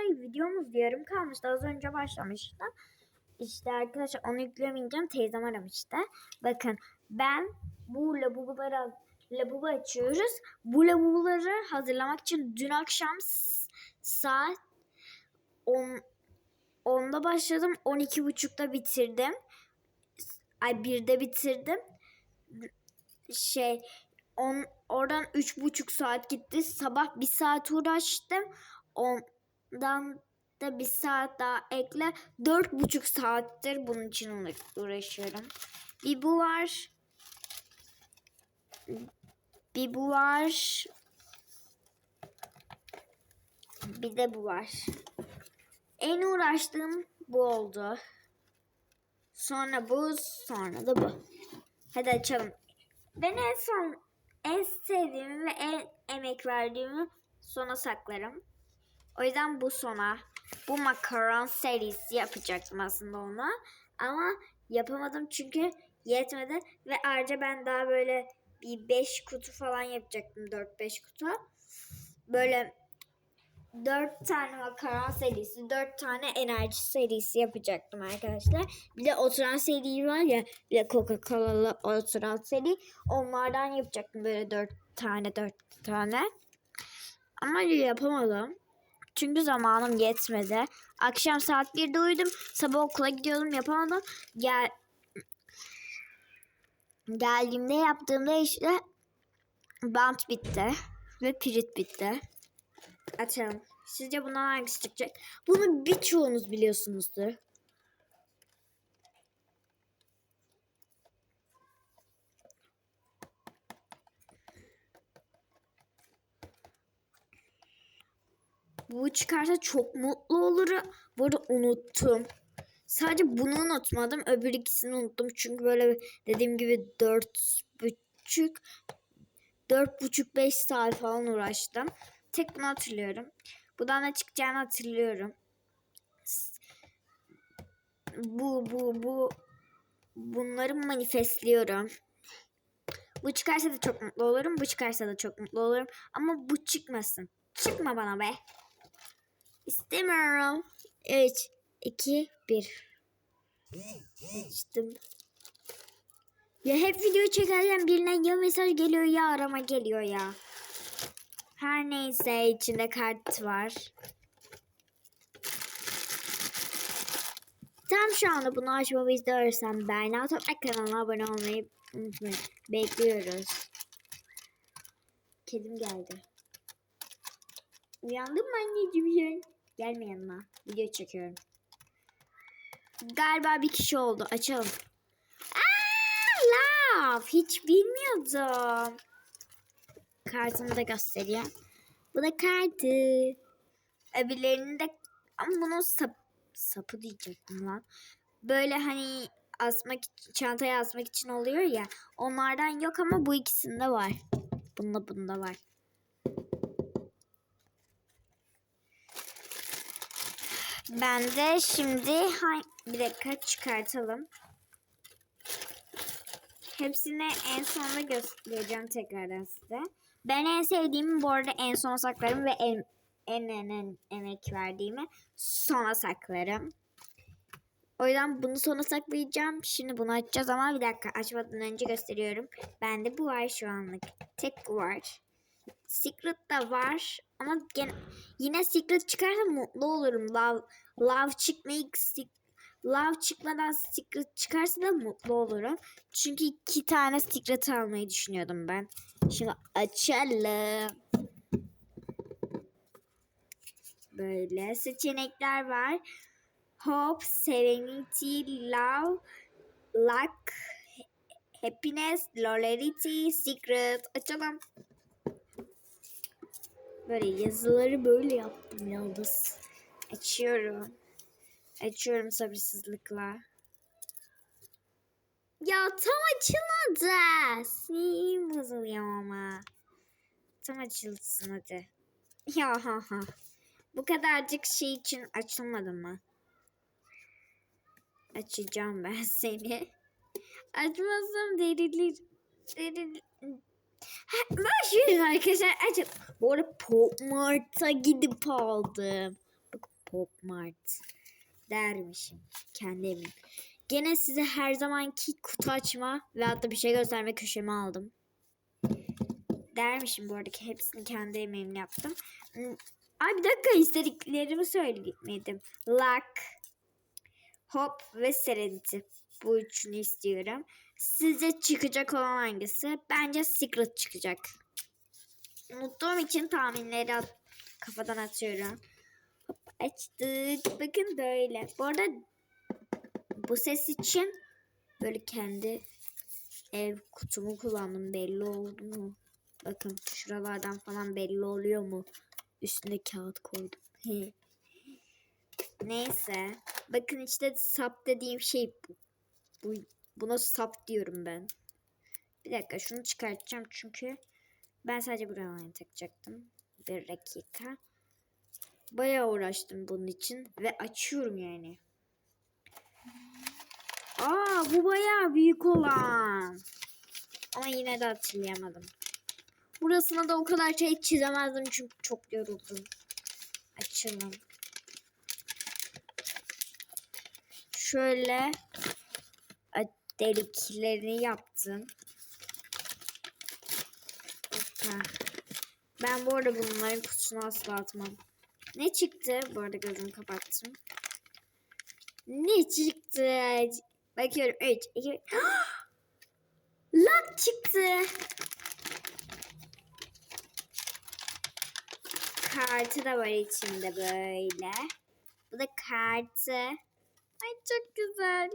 videomuz yarım kalmıştı. Az önce başlamıştım. İşte arkadaşlar onu yüklemeyeceğim. Teyzem aramıştı. Bakın ben bu labubuları labubu açıyoruz. Bu labubuları hazırlamak için dün akşam saat 10 10'da başladım. 12.30'da bitirdim. Ay 1'de bitirdim. Şey on, oradan üç buçuk saat gitti. Sabah bir saat uğraştım. Ondan da bir saat daha ekle. Dört buçuk saattir bunun için uğra- uğraşıyorum. Bir bu var. Bir bu var. Bir de bu var. En uğraştığım bu oldu. Sonra bu, sonra da bu. Hadi açalım. Ben en son en sevdiğimi ve en emek verdiğimi sona saklarım. O yüzden bu sona. Bu makaron serisi yapacaktım aslında ona. Ama yapamadım çünkü yetmedi. Ve ayrıca ben daha böyle bir 5 kutu falan yapacaktım. 4-5 kutu. Böyle 4 tane makaron serisi, 4 tane enerji serisi yapacaktım arkadaşlar. Bir de oturan seri var ya, bir de Coca-Cola'lı oturan seri. Onlardan yapacaktım böyle 4 tane, 4 tane. Ama yapamadım. Çünkü zamanım yetmedi. Akşam saat 1'de uyudum. Sabah okula gidiyordum yapamadım. Gel Geldiğimde yaptığımda işte bant bitti. Ve pirit bitti. Açalım. Sizce bundan hangisi çıkacak? Bunu birçoğunuz biliyorsunuzdur. Bu çıkarsa çok mutlu olurum. Bu arada unuttum. Sadece bunu unutmadım. Öbür ikisini unuttum. Çünkü böyle dediğim gibi dört buçuk dört buçuk beş saat falan uğraştım. Tek bunu hatırlıyorum. Buradan ne çıkacağını hatırlıyorum. Bu bu bu bunları manifestliyorum. Bu çıkarsa da çok mutlu olurum. Bu çıkarsa da çok mutlu olurum. Ama bu çıkmasın. Çıkma bana be. İstemiyorum. 3, 2, 1. Açtım. Ya hep video çekerken birine ya mesaj geliyor ya arama geliyor ya. Her neyse içinde kart var. Tam şu anda bunu açmamı istiyorsan Berna Toprak kanalına abone olmayı unutmayın. Bekliyoruz. Kedim geldi. Uyandın mı anneciğim? Gelme yanıma. Video çekiyorum. Galiba bir kişi oldu. Açalım. Aa, laf. Hiç bilmiyordum. Kartımı da göstereyim. Bu da kartı. Öbürlerinin de ama bunun sap, sapı diyecektim lan. Böyle hani asmak çantaya asmak için oluyor ya. Onlardan yok ama bu ikisinde var. Bunda bunda var. Ben de şimdi bir dakika çıkartalım. Hepsini en sonunda göstereceğim tekrardan size. Ben en sevdiğimi bu arada en sona saklarım ve en en en, en emek verdiğimi sona saklarım. O yüzden bunu sona saklayacağım. Şimdi bunu açacağız ama bir dakika açmadan önce gösteriyorum. Bende bu var şu anlık. Tek bu var. Secret da var ama gene, yine Secret çıkarsa mutlu olurum. Love, love çıkmayı Love çıkmadan Secret çıkarsa da mutlu olurum. Çünkü iki tane Secret almayı düşünüyordum ben. Şimdi açalım. Böyle seçenekler var. Hope, Serenity, Love, Luck, Happiness, Loyalty, Secret. Açalım. Böyle yazıları böyle yaptım yalnız. Açıyorum. Açıyorum sabırsızlıkla. Ya tam açılmadı. Sinirim bozuluyor ama. Tam açılsın hadi. Ya ha ha. Bu kadarcık şey için açılmadı mı? Açacağım ben seni. Açmazsam derilir. Derilir. Verin arkadaşlar. Açın. Bu arada Pop Mart'a gidip aldım. Pop Mart dermişim. Kendi evim. Gene size her zamanki kutu açma ve hatta bir şey gösterme köşemi aldım. Dermişim bu aradaki hepsini kendi emeğimle yaptım. Hmm, Ay bir dakika istediklerimi söylemedim. Luck, Hop ve Serenity. Bu üçünü istiyorum. Sizce çıkacak olan hangisi? Bence Secret çıkacak. Unuttuğum için tahminleri at- kafadan atıyorum. Hop, açtık. Bakın böyle. Bu arada bu ses için böyle kendi ev kutumu kullandım. Belli oldu mu? Bakın şuralardan falan belli oluyor mu? Üstüne kağıt koydum. Neyse. Bakın işte sap dediğim şey bu. Bu. Buna sap diyorum ben. Bir dakika şunu çıkartacağım çünkü ben sadece buralarını takacaktım. Bir dakika. Bayağı uğraştım bunun için ve açıyorum yani. Aa bu bayağı büyük olan. Ama yine de hatırlayamadım. Burasına da o kadar şey çizemezdim çünkü çok yoruldum. Açalım. Şöyle deliklerini yaptım. Ben bu arada bunların kutusuna asla atmam. Ne çıktı? Bu arada gözümü kapattım. Ne çıktı? Bakıyorum. 3, 2, Lak çıktı. Kartı da var içinde böyle. Bu da kartı. Ay çok güzel.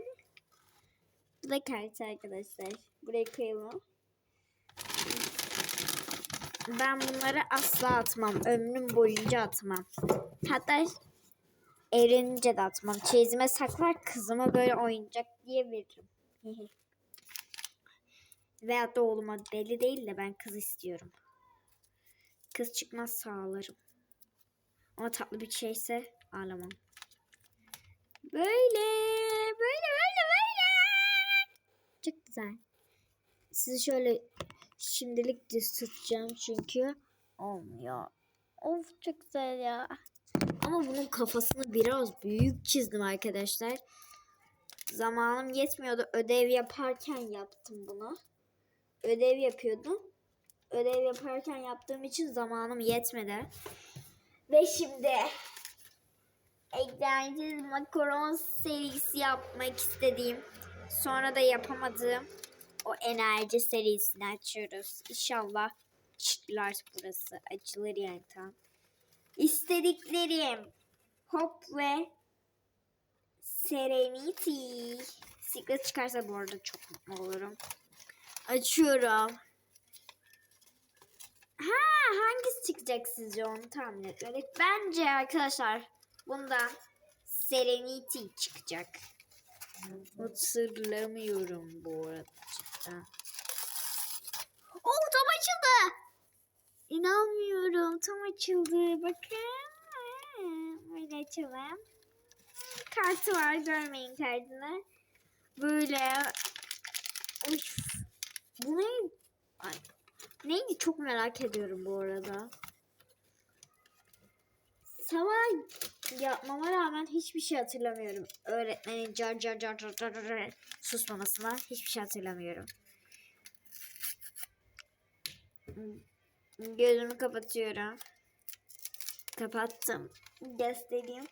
Bu da kartı arkadaşlar. Buraya koyalım. Ben bunları asla atmam. Ömrüm boyunca atmam. Hatta evlenince de atmam. Çeyizime saklar kızıma böyle oyuncak diye veririm. Veyahut da oğluma belli değil de ben kız istiyorum. Kız çıkmaz sağlarım. Ama tatlı bir şeyse ağlamam. Böyle, böyle. Çok güzel. Sizi şöyle şimdilik düz tutacağım çünkü olmuyor. Of çok güzel ya. Ama bunun kafasını biraz büyük çizdim arkadaşlar. Zamanım yetmiyordu. Ödev yaparken yaptım bunu. Ödev yapıyordum. Ödev yaparken yaptığım için zamanım yetmedi. Ve şimdi egzersiz makaron serisi yapmak istediğim sonra da yapamadığım o enerji serisini açıyoruz. İnşallah çıklar burası. Açılır yani tam. İstediklerim Hop ve Serenity. Secret çıkarsa bu arada çok mutlu olurum. Açıyorum. Ha hangisi çıkacak sizce onu tahmin etmedik. Bence arkadaşlar bundan Serenity çıkacak. Hatırlamıyorum bu arada cidden. Oh tam açıldı. İnanmıyorum tam açıldı. Bakın. Böyle açalım. Kartı var görmeyin kartını. Böyle. Uf. Bu ne? Ay. Neydi çok merak ediyorum bu arada. Sabah yapmama rağmen hiçbir şey hatırlamıyorum. Öğretmenin car car car car car car susmamasına hiçbir şey hatırlamıyorum. Gözümü kapatıyorum. Kapattım. Göstereyim.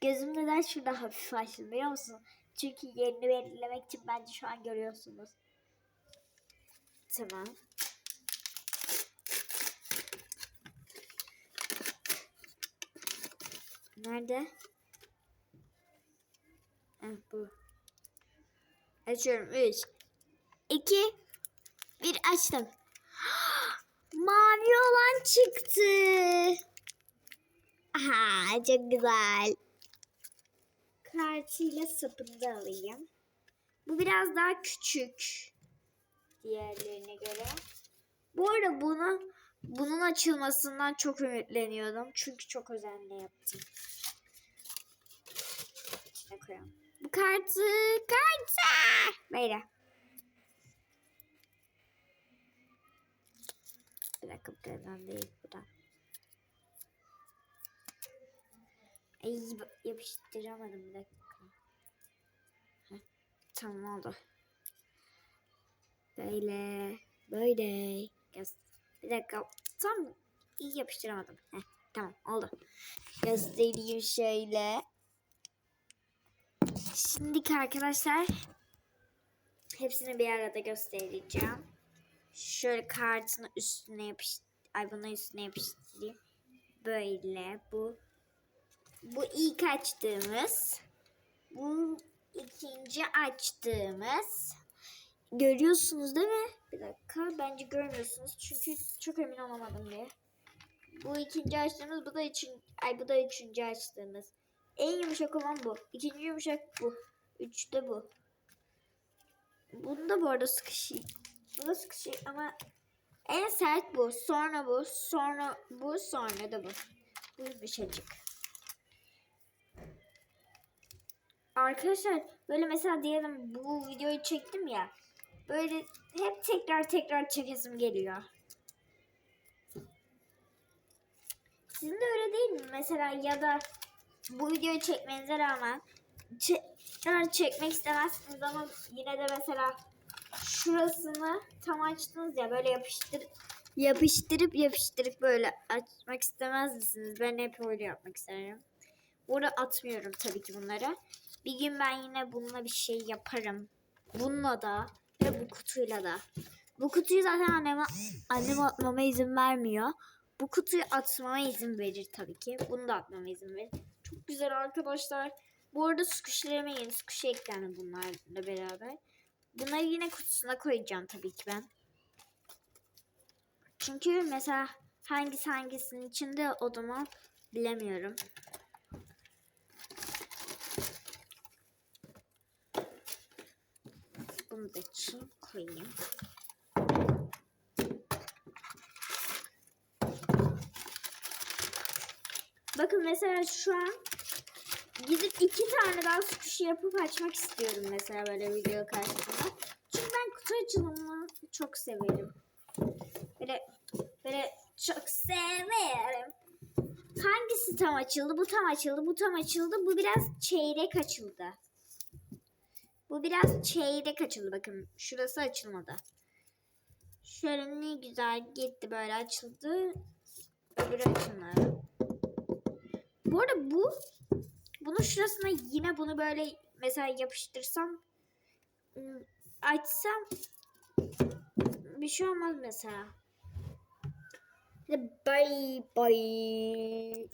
Gözüm neden şurada hafif açtı biliyor musun? Çünkü yerini belirlemek için bence şu an görüyorsunuz. Tamam. Nerede? Heh, bu. Açıyorum. 3 2 1 açtım. Mavi olan çıktı. Aha, çok güzel. Kartıyla sapını da alayım. Bu biraz daha küçük diğerlerine göre. Bu arada bunu bunun açılmasından çok ümitleniyordum. Çünkü çok özenle yaptım. İçine koyalım. Bu kartı, kartı. Böyle. Bir dakika bu kadar değil buradan. Ay yapıştıramadım bir dakika. Heh, tamam oldu. Böyle. Böyle. Bir dakika. Tam iyi yapıştıramadım. Heh, tamam oldu. Göstereyim şöyle. Şimdi arkadaşlar hepsini bir arada göstereceğim. Şöyle kartını üstüne yapış ay bunu üstüne yapıştırayım. Böyle bu bu ilk açtığımız bu ikinci açtığımız görüyorsunuz değil mi? Bir dakika bence görmüyorsunuz çünkü çok emin olamadım diye. Bu ikinci açtığımız bu da için ay bu da üçüncü açtığımız. En yumuşak olan bu. İkinci yumuşak bu. Üçte bu. Bunda bu arada sıkışık. Bunda sıkışık ama en sert bu. Sonra bu. Sonra bu. Sonra da bu. Bu yumuşacık. Arkadaşlar böyle mesela diyelim bu videoyu çektim ya. Böyle hep tekrar tekrar çekesim geliyor. Sizin de öyle değil mi? Mesela ya da bu videoyu çekmenize rağmen tekrar çekmek istemezsiniz ama yine de mesela şurasını tam açtınız ya böyle yapıştır yapıştırıp yapıştırıp böyle açmak istemez misiniz? Ben hep öyle yapmak isterim. Burada atmıyorum tabii ki bunları. Bir gün ben yine bununla bir şey yaparım. Bununla da ve bu kutuyla da. Bu kutuyu zaten anneme, annem atmama izin vermiyor. Bu kutuyu atmama izin verir tabii ki. Bunu da atmama izin verir. Çok güzel arkadaşlar. Bu arada squishlerime yeni squish eklendi bunlarla beraber. Bunları yine kutusuna koyacağım tabii ki ben. Çünkü mesela hangisi hangisinin içinde o zaman bilemiyorum. Bunu da için koyayım. Bakın mesela şu an gidip iki tane daha squishy yapıp açmak istiyorum mesela böyle video karşısında. Çünkü ben kutu açılımını çok severim. Böyle, böyle çok severim. Hangisi tam açıldı? Bu tam açıldı. Bu tam açıldı. Bu biraz çeyrek açıldı. Bu biraz çeyrek açıldı. Bakın şurası açılmadı. Şöyle ne güzel gitti böyle açıldı. Öbürü açılmadı. Bu arada bu bunun şurasına yine bunu böyle mesela yapıştırsam ım, açsam bir şey olmaz mesela. Bye bye.